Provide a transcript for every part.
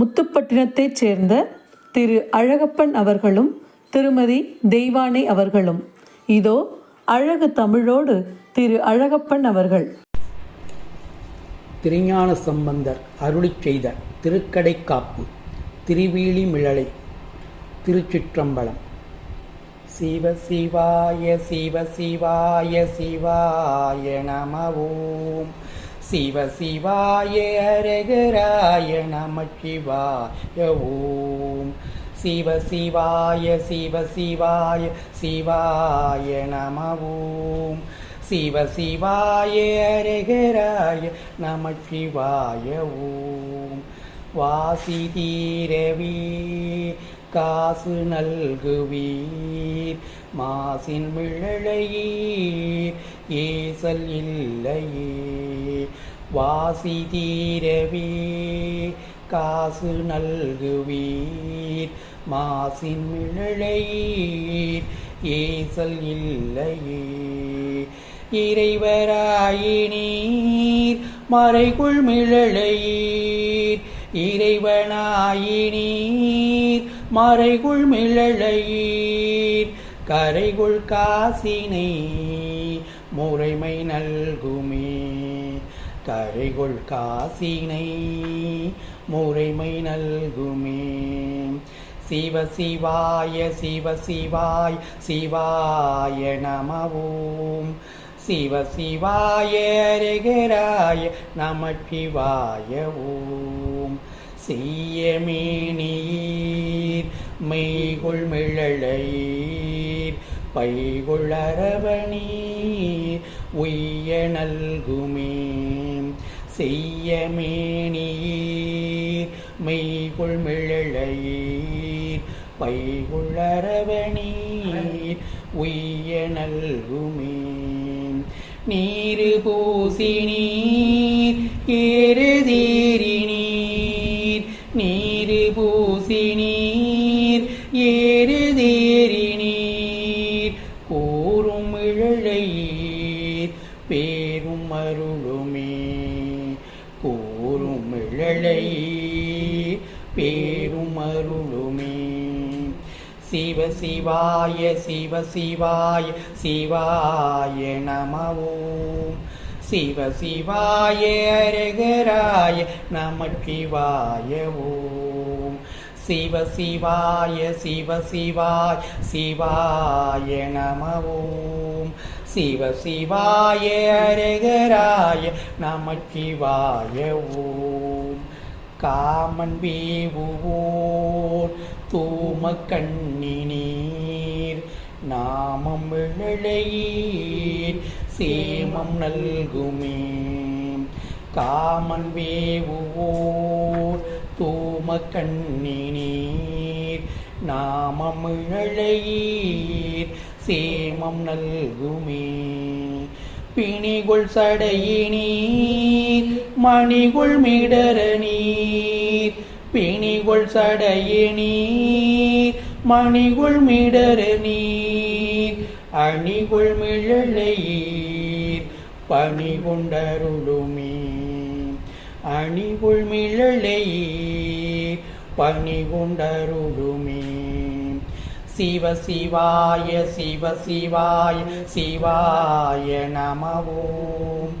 முத்துப்பட்டினத்தைச் சேர்ந்த திரு அழகப்பன் அவர்களும் திருமதி தெய்வானை அவர்களும். இதோ அழகு தமிழோடு திரு அழகப்பன் அவர்கள். திருஞான சம்பந்தர் அருளி செய்த திருக்கடைக்காப்பு திருவீழிமிழலை திருச்சிற்றம்பலம். சிவ சிவாய சிவ சிவாய சிவாய நம சிவ சிவாய அரகராய நம சிவாய ஓம். சிவ சிவாய சிவ சிவாய சிவாய நம ஓம். சிவ சிவாய அரகராய நம சிவாய ஓம். வாசி தீரவி காசு நல்குவீர். மாசின் மிழலையீர். ஏசல் இல்லையே. வாசி தீரவே. காசு நல்குவீர். மாசின் மிழலையீர். ஏசல் இல்லையே. இறைவராயினீர். மறைக்குள் மிழலையீர். இறைவனாயினீர். மறைகுள் மிழலையீர். கரைகுள் காசினை முறைமை நல்குமே. கரைகுள் காசினை முறைமை நல்குமே. சிவ சிவாய சிவ சிவாய் சிவாய நமவோம். சிவ சிவாய ரகராய நம ஓம். சீயமேனீர் மெய்குள் மிழலையீர் பைகுள் அரவணீர் உய்ய நல்குமே. செய்யமேனீர் மெய்குள் மிழலையீர் பைகுள் அரவணீர் உய்ய நல்குமே. நீரு பூசி நீர் ஏறுதீரி நீர் நீரு பூசி நீர் ஏறுதீரி நீர் கூறும் இழலையீர் பேரும் அருளுமே. கூறும் இழலையீர் சிவ சிவாய சிவ சிவாய சிவாய நமவோம் சிவ சிவாய அரகராய நம ஓம் சிவ சிவாய சிவ சிவாய சிவாய நமவோம் சிவ சிவாய அரகராய நம ஓம் காமன் வீவுவோர் தூம கண்ணினீர். நாமம் விழலையீர் சேமம் நல்குமே. காமன் வேவுவோர். தூம கண்ணினீர். நாமம் விழலையீர் சேமம் நல்குமே. பிணிகுள் சடையினீர். மணிகுள் மிடர நீர் பிணிகுள் சடையினீர் மணிகுள் மிடர நீர் அணிகுள் மிழலையீர் பணி கொண்டருளுமே அணிகுள் மிழலையீர் பணி கொண்டருளுமே சிவ சிவாய சிவ சிவாய சிவாய நமவோம்.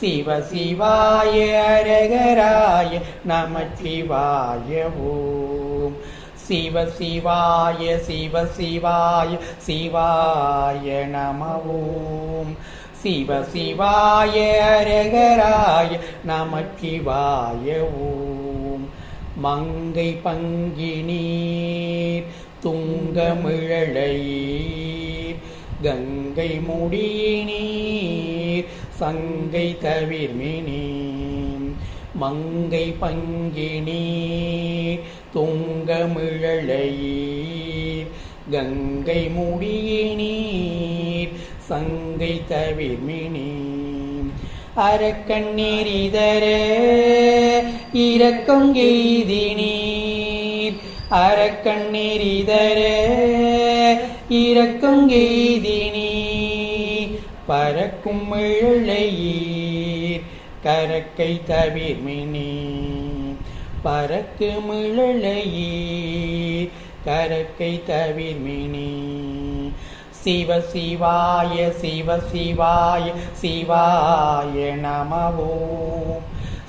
சிவ சிவாய அரகராய நமச்சிவாய ஓம். சிவ சிவாய சிவ சிவாய சிவாய நம ஓம். சிவ சிவாய அரகராய நமச்சிவாய ஓம். மங்கை பங்கினீர் துங்கமிழலை கங்கை முடியினீர் சங்கை தவிர்மினி மங்கை பங்கினி துங்கமிழலையீர் கங்கை முடியினீர் சங்கை தவிர்மினி அரக்கண்ணீர் இதர இரக்கம் எய்தினீர் அரக்கண்ணீர் இதர இரக்கம் எய்தினீர். பறக்கும் இழையீர் கரக்கை தவிர்மினி பறக்கு மிழையீர் கரக்கை தவிர்மினி சிவ சிவாய சிவ சிவாய சிவாய நமவோ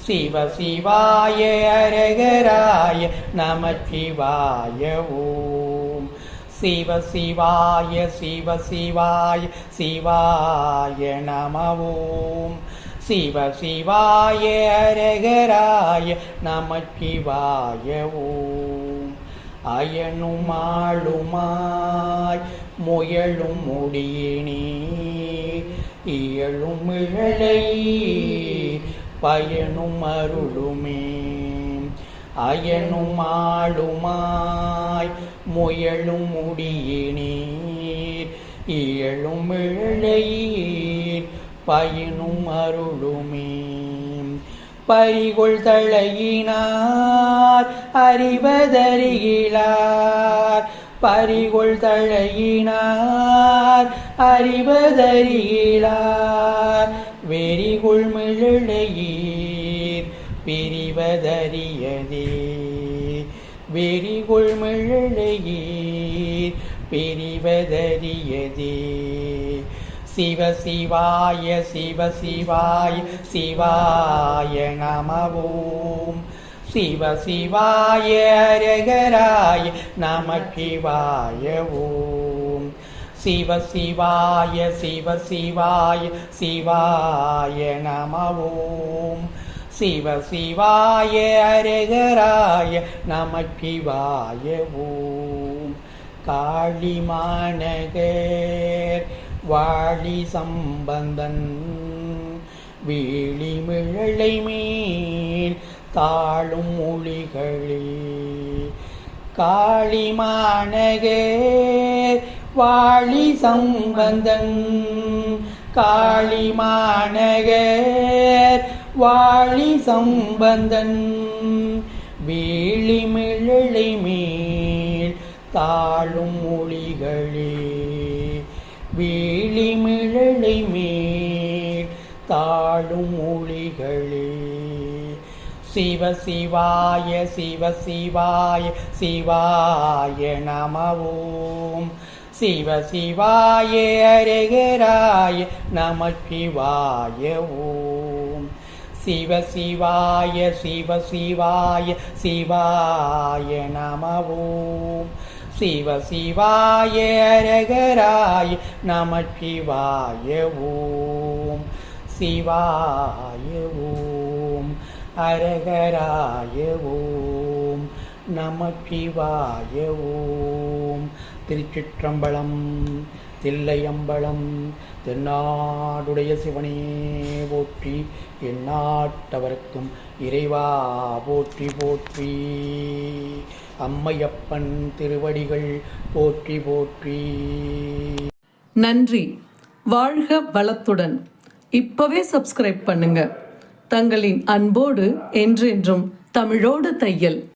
சிவ சிவாய அரகராய நம சிவாய ஓம் சிவ சிவாய சிவ சிவாய சிவாய நமவோம். சிவ சிவாய அரகராய நமச்சிவாய ஓம். அயனுமாளுமாய் முயலும் முடியினே. இயலும் இழலை பயனும் அருளுமே. அயனும் ஆளுமாய் முயலும் முடியினீர். இயலும் இழையீர் பயனும் அருளுமே. பறிகொள் தழையினார் அறிவதறிகிலார் பறிகொள் தழையினார் அறிவதறிகிலார் வெறிகொள் மிழலையீர் பிரிவதறியதே வெறிகொள் மிழலையீர் பிரிவதறியதே சிவ சிவாய சிவ சிவாய சிவாய நமவோம். சிவ சிவாய அரகராய நம சிவாய ஓம். சிவ சிவாய சிவ சிவாய சிவாய நம சிவ சிவாய அரகராய நம சிவாய ஓம் காளிமாநகர் வாழி சம்பந்தன் வீழிமிழலை மேல் தாழும் மொழிகளே காளிமாநகர் வாழி சம்பந்தன் காளிமாநகர் வாழி சம்பந்தன். வேளிமிழலை மேல் தாழும் மொழிகளே வேளிமிழலை மேல் தாழும் மொழிகளே சிவ சிவாய சிவ சிவாய சிவாய நமவோம். சிவ சிவாய அரகராய நம சிவாய ஓம். சிவ சிவாய சிவ சிவாய சிவாய நமவோம். சிவ சிவாய அரகராய நம சிவாய ஓம். சிவாய ஓம் அரகராய ஓம் நம சிவாய ஓம். திருச்சிற்றம்பலம் தில்லையம்பலம் தென்னாடுடைய சிவனே போற்றி எந்நாட்டவர்க்கும் இறைவா போற்றி போற்றி. அம்மையப்பன் திருவடிகள் போற்றி போற்றி. நன்றி. வாழ்க வளத்துடன். இப்பவே சப்ஸ்கிரைப் பண்ணுங்க. தங்களின் அன்போடு என்றென்றும் தமிழோடு தையல்.